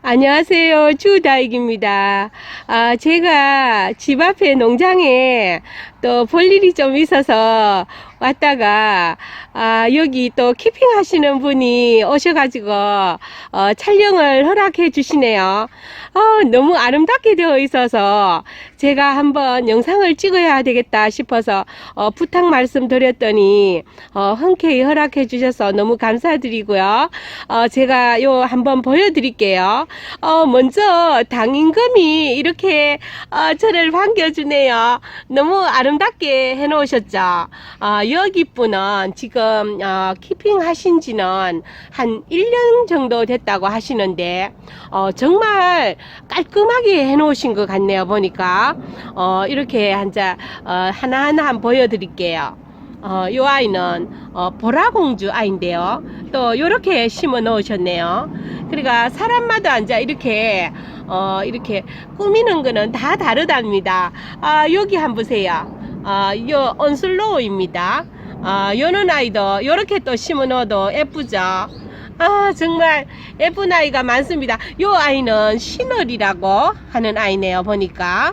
안녕하세요. 주다익입니다. 아, 제가 집 앞에 농장에 또 볼 일이 좀 있어서 왔다가, 아, 여기 또 키핑 하시는 분이 오셔가지고, 어, 촬영을 허락해 주시네요. 어, 너무 아름답게 되어 있어서 제가 한번 영상을 찍어야 되겠다 싶어서, 어, 부탁 말씀 드렸더니, 어, 흔쾌히 허락해 주셔서 너무 감사드리고요. 어, 제가 요 한번 보여드릴게요. 어, 먼저 당임금이 이렇게 어, 저를 반겨주네요. 너무 아름 답게 해 놓으셨죠. 어, 여기 분은 지금 어, 키핑 하신 지는 한 1년 정도 됐다고 하시는데 어, 정말 깔끔하게 해 놓으신 것 같네요. 보니까 어, 이렇게 한자 어, 하나하나 한번 보여드릴게요. 어, 요 아이는 어, 보라공주 아이인데요. 또 이렇게 심어 놓으셨네요. 그러니까 사람마다 앉아 이렇게 어, 이렇게 꾸미는 거는 다 다르답니다. 아, 여기 한번 보세요. 아, 요 온슬로우입니다. 아, 요는 아이도 이렇게 또 심어 놓아도 예쁘죠. 아, 정말 예쁜 아이가 많습니다. 요 아이는 시널이라고 하는 아이네요. 보니까.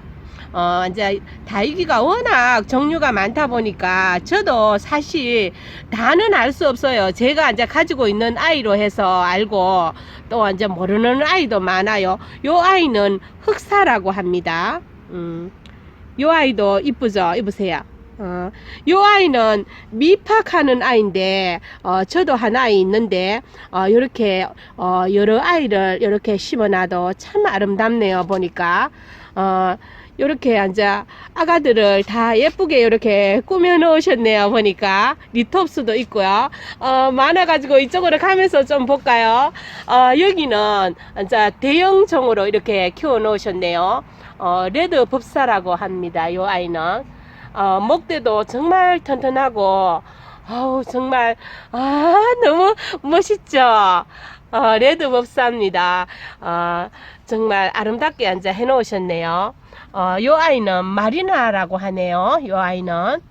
어, 이제 다육이가 워낙 종류가 많다 보니까 저도 사실 다는 알 수 없어요. 제가 이제 가지고 있는 아이로 해서 알고 또 이제 모르는 아이도 많아요. 요 아이는 흑사라고 합니다. 음, 요 아이도 이쁘죠? 이보세요. 어, 요 아이는 미팍하는 아이인데, 어, 저도 한 아이 있는데, 어, 요렇게, 어, 여러 아이를 이렇게 심어놔도 참 아름답네요, 보니까. 어, 요렇게 앉아 아가들을 다 예쁘게 이렇게 꾸며 놓으셨네요 보니까 리톱스도 있고요 어 많아 가지고 이쪽으로 가면서 좀 볼까요 어 여기는 앉아 대형종으로 이렇게 키워 놓으셨네요 어 레드 법사라고 합니다 요 아이는 어 목대도 정말 튼튼하고 아우 정말 아 너무 멋있죠 어, 레드 법사입니다 어, 정말 아름답게 앉아 해 놓으셨네요 어, 요 아이는 마리나라고 하네요. 요 아이는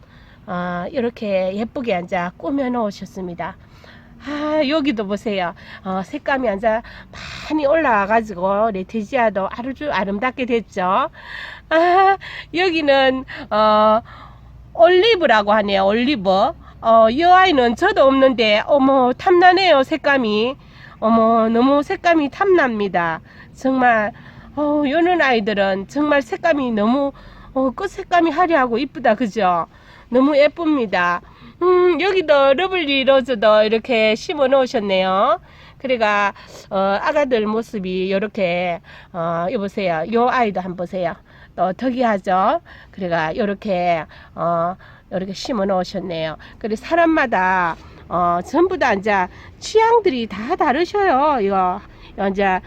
어, 이렇게 예쁘게 앉아 꾸며 놓으셨습니다. 아, 여기도 보세요. 어, 색감이 앉아 많이 올라와 가지고 레티지아도 아주 아름답게 됐죠. 아, 여기는 어, 올리브라고 하네요. 올리브. 어, 이 아이는 저도 없는데 어머 탐나네요. 색감이. 어머 너무 색감이 탐납니다. 정말 어, 요는 아이들은 정말 색감이 너무 어, 꽃 색감이 화려하고 이쁘다 그죠? 너무 예쁩니다. 음, 여기도 러블리 로즈도 이렇게 심어 놓으셨네요. 그러니까 어, 아가들 모습이 이렇게 어, 여보세요. 요 아이도 한번 보세요. 또 특이하죠. 그러니까 이렇게 어, 이렇게 심어 놓으셨네요. 그리고 사람마다 어, 전부 다 이제 취향들이 다 다르셔요. 이거 이제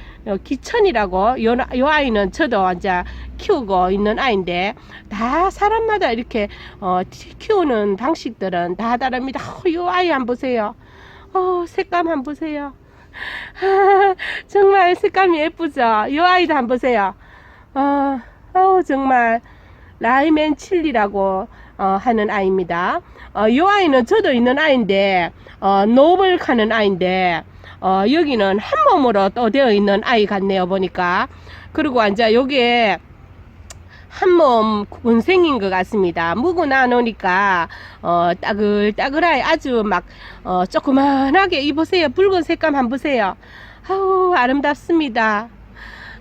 기천이라고 요, 요 아이는 저도 이제 키우고 있는 아이인데 다 사람마다 이렇게 어, 키우는 방식들은 다 다릅니다. 어, 요 아이 한번 보세요. 어, 색감 한번 보세요. 정말 색감이 예쁘죠? 요 아이도 한번 보세요. 어, 어 정말 라이맨 칠리라고 어, 하는 아이입니다. 어, 요 아이는 저도 있는 아이인데 어, 노블 가는 아이인데 어, 여기는 한 몸으로 또 되어 있는 아이 같네요, 보니까. 그리고 이제 여기에 한몸 군생인 것 같습니다. 묵어놔 놓으니까, 어, 따글따글하게 아주 막, 어, 조그만하게 입으세요. 붉은 색감 한번 보세요. 아우, 아름답습니다.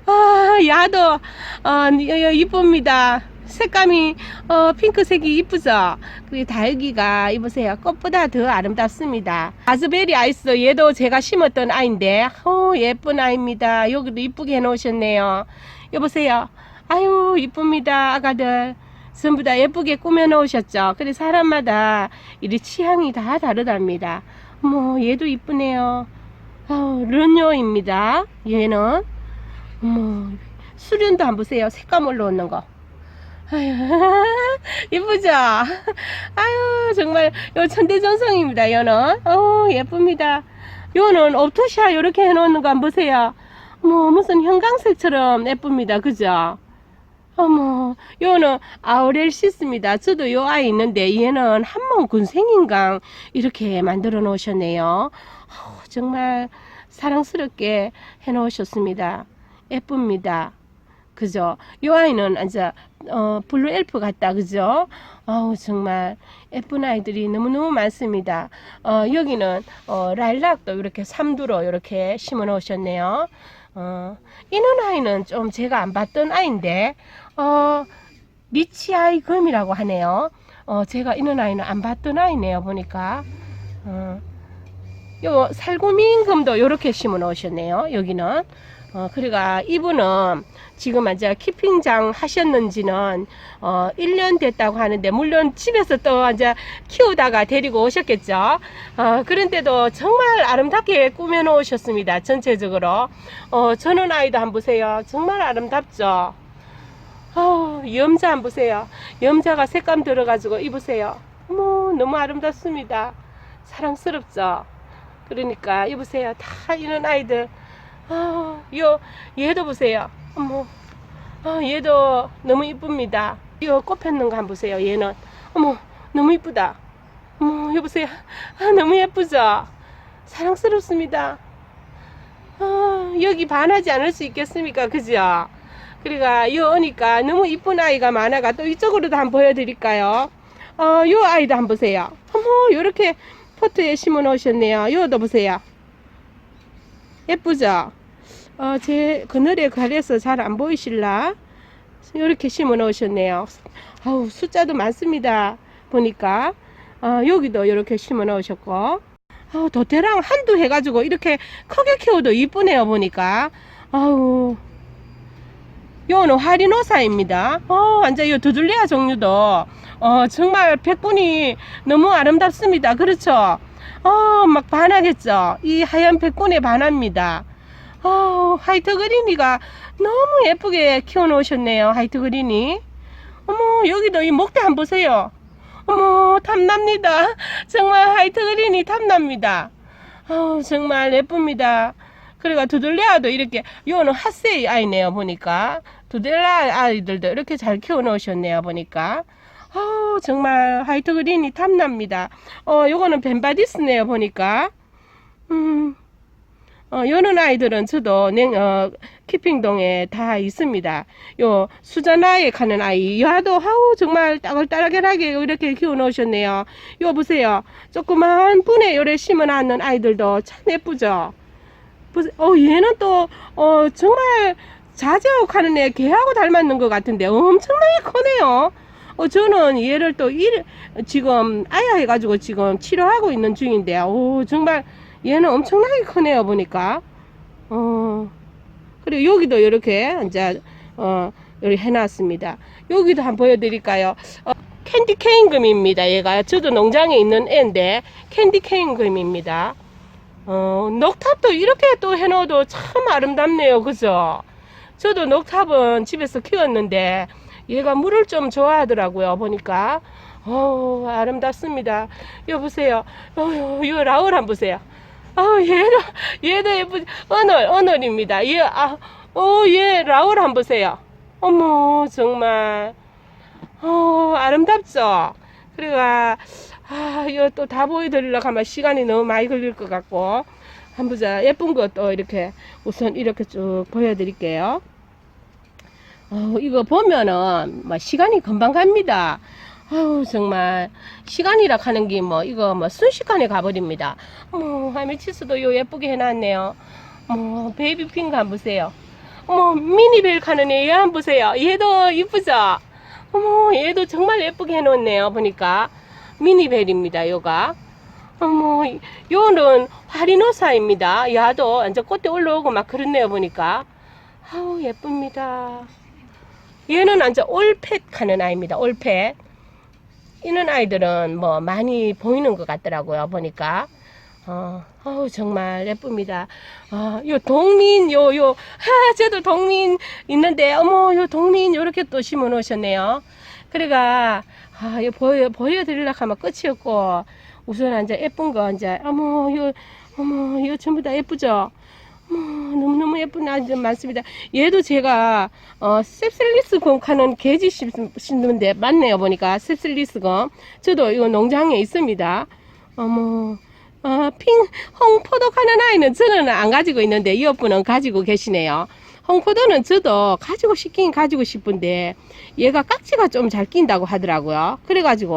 아, 야도, 어, 이쁩니다. 색감이 어, 핑크색이 이쁘죠? 그리고 다육이가 이보세요. 꽃보다 더 아름답습니다. 아즈베리 아이스 얘도 제가 심었던 아이인데 어, 예쁜 아이입니다. 여기도 이쁘게 해놓으셨네요. 여보세요. 아유 이쁩니다. 아가들. 전부 다 예쁘게 꾸며 놓으셨죠? 근데 사람마다 이 취향이 다 다르답니다. 뭐 얘도 이쁘네요. 어, 르뇨입니다. 얘는 뭐 수련도 한번 보세요. 색감 올라오는 거. 이쁘죠? 아유, 정말, 요 천대전성입니다, 요는. 어 예쁩니다. 요는 옵토샤 요렇게 해놓는 거 한번 보세요. 뭐, 무슨 형광색처럼 예쁩니다. 그죠? 어머, 요는 아우렐시스입니다. 저도 요 아이 있는데, 얘는 한몸 군생인강 이렇게 만들어 놓으셨네요. 어, 정말 사랑스럽게 해 놓으셨습니다. 예쁩니다. 그죠? 이 아이는 이제 어, 블루 엘프 같다. 그죠? 아우 정말 예쁜 아이들이 너무너무 많습니다. 어, 여기는 어, 라일락도 이렇게 삼두로 이렇게 심어 놓으셨네요. 어, 이는 아이는 좀 제가 안 봤던 아이인데 어, 리치아이 금이라고 하네요. 어, 제가 이는 아이는 안 봤던 아이네요. 보니까 어, 요 살구민금도 이렇게 심어 놓으셨네요. 여기는 어, 그러니까 이분은 지금 이제 키핑장 하셨는지는 어 1년 됐다고 하는데 물론 집에서 또 이제 키우다가 데리고 오셨겠죠. 어 그런데도 정말 아름답게 꾸며 놓으셨습니다. 전체적으로. 어 저는 아이도 한번 보세요. 정말 아름답죠. 어 염자 한번 보세요. 염자가 색감 들어가지고 입으세요. 어머 너무 아름답습니다. 사랑스럽죠. 그러니까 입으세요. 다 이런 아이들. 아, 요 얘도 보세요. 어머, 아, 얘도 너무 이쁩니다. 이거 꽃 폈는 거 한번 보세요. 얘는 어머, 너무 이쁘다. 어머, 여보세요. 아, 너무 예쁘죠? 사랑스럽습니다. 아, 여기 반하지 않을 수 있겠습니까? 그죠? 그러니까 요 오니까 너무 이쁜 아이가 많아가 또 이쪽으로도 한번 보여드릴까요? 어, 요 아이도 한번 보세요. 어머, 요렇게 포트에 심어 놓으셨네요. 요도 보세요. 예쁘죠? 어, 제 그늘에 가려서 잘 안 보이실라? 이렇게 심어 놓으셨네요. 아우, 숫자도 많습니다. 보니까. 어, 여기도 이렇게 심어 놓으셨고. 어, 도태랑 한두 해가지고 이렇게 크게 키워도 이쁘네요. 보니까. 아우. 요는 하리노사입니다. 어, 완전 요 두들레아 종류도, 어, 정말 백분이 너무 아름답습니다. 그렇죠? 어, 막 반하겠죠? 이 하얀 백분에 반합니다. 어, 화이트 그린이가 너무 예쁘게 키워놓으셨네요. 화이트 그린이. 어머, 여기도 이 목대 한번 보세요. 어머, 탐납니다. 정말 화이트 그린이 탐납니다. 어, 정말 예쁩니다. 그리고 두들레아도 이렇게, 요는 핫세이 아이네요, 보니까. 두들레아 아이들도 이렇게 잘 키워놓으셨네요, 보니까. 어, 정말 화이트 그린이 탐납니다. 어, 요거는 벤바디스네요, 보니까. 음. 어, 요런 아이들은 저도 냉, 어, 키핑동에 다 있습니다. 요 수자나에 가는 아이, 야도 하우 정말 따글따글하게 이렇게 키워 놓으셨네요. 요 보세요. 조그만 분에 요래 심어 놨는 아이들도 참 예쁘죠? 보세 어, 얘는 또, 어, 정말 자제옥 하는 애 개하고 닮았는 것 같은데 엄청나게 크네요. 어, 저는 얘를 또 일, 지금 아야 해가지고 지금 치료하고 있는 중인데, 오, 정말 얘는 엄청나게 크네요, 보니까. 어, 그리고 여기도 이렇게, 이제, 어, 이렇게 해놨습니다. 여기도 한번 보여드릴까요? 어, 캔디 케인금입니다, 얘가. 저도 농장에 있는 애인데, 캔디 케인금입니다. 어, 녹탑도 이렇게 또 해놓어도 참 아름답네요, 그죠? 저도 녹탑은 집에서 키웠는데, 얘가 물을 좀 좋아하더라고요, 보니까. 어 아름답습니다. 여보세요. 어, 이 라울 한번 보세요. 아, 얘도, 얘도 예쁘, 언얼, 언얼입니다. 얘, 아, 어, 얘, 라울 한번 보세요. 어머, 정말. 어, 아름답죠? 그리고, 아, 이거 또 다 보여드리려고 하면 시간이 너무 많이 걸릴 것 같고. 한번 보자. 예쁜 것도 이렇게, 우선 이렇게 쭉 보여드릴게요. 어, 이거 보면은, 뭐, 시간이 금방 갑니다. 아우 정말 시간이라 하는 게 뭐 이거 뭐 순식간에 가버립니다. 뭐 하미치스도 요 예쁘게 해놨네요. 뭐 베이비 핑크 한번 보세요. 어머 미니벨 가는 애 한번 보세요. 얘도 이쁘죠? 어머 얘도 정말 예쁘게 해놓았네요. 보니까 미니벨입니다. 요가. 어머 요는 화리노사입니다. 야도 완전 꽃대 올라오고 막 그렇네요. 보니까 아우 예쁩니다. 얘는 완전 올펫 하는 아이입니다. 올펫. 이런 아이들은 뭐 많이 보이는 것 같더라고요. 보니까. 어, 어우, 정말 예쁩니다. 어, 요 동민, 요, 요, 하, 저도 동민 있는데, 어머, 요 동민 요렇게 또 심어 놓으셨네요. 그래가, 아, 요 보여, 보여드리려고 하면 끝이 없고, 우선 이제 예쁜 거, 이제, 어머, 요, 어머, 이거 전부 다 예쁘죠? 너무너무 예쁜 아이들 많습니다. 얘도 제가, 어, 셉슬리스 검 하는 게지 심- 심는데, 맞네요, 보니까. 셉슬리스 검. 저도 이거 농장에 있습니다. 어머, 어, 핑, 홍포도 하는 아이는 저는 안 가지고 있는데, 이 오빠는 가지고 계시네요. 홍포도는 저도 가지고 싶긴 가지고 싶은데 얘가 깍지가 좀 잘 낀다고 하더라고요. 그래가지고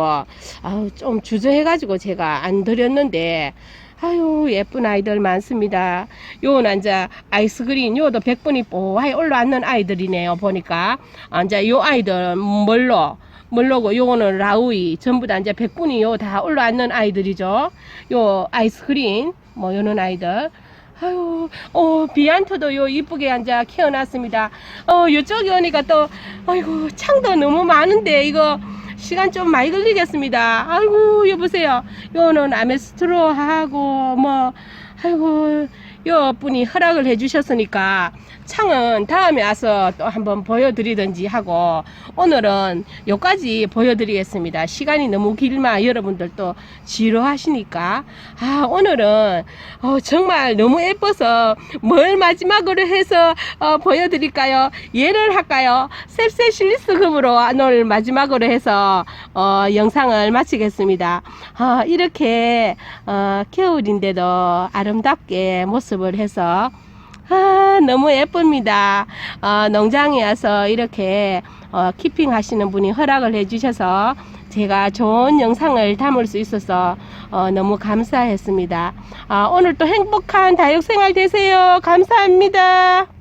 아우 좀 주저해가지고 제가 안 드렸는데 아유 예쁜 아이들 많습니다. 요는 이제 아이스그린 요도 백분이 뽀하게 올라왔는 아이들이네요. 보니까 아, 이제 요 아이들 멀로 멀로고 요거는 라우이 전부 다 이제 백분이 요 다 올라왔는 아이들이죠. 요 아이스그린 뭐 요런 아이들. 아유, 어, 비안토도 요 이쁘게 앉아 키워놨습니다. 어, 요쪽에 오니까 또, 아이고, 창도 너무 많은데, 이거, 시간 좀 많이 걸리겠습니다. 아이고, 여보세요. 요는 아메스트로 하고, 뭐, 아이고, 요 분이 허락을 해주셨으니까, 창은 다음에 와서 또 한번 보여드리든지 하고, 오늘은 요까지 보여드리겠습니다. 시간이 너무 길마 여러분들 또 지루하시니까. 아, 오늘은, 어, 정말 너무 예뻐서 뭘 마지막으로 해서 어, 보여드릴까요? 얘를 할까요? 셉세실리스금으로 오늘 마지막으로 해서 어, 영상을 마치겠습니다. 아, 이렇게 어, 겨울인데도 아름답게 모 습을 해서 아, 너무 예쁩니다. 어, 농장에 와서 이렇게 어, 키핑 하시는 분이 허락을 해주셔서 제가 좋은 영상을 담을 수 있어서 어, 너무 감사했습니다. 아, 오늘 또 행복한 다육생활 되세요. 감사합니다.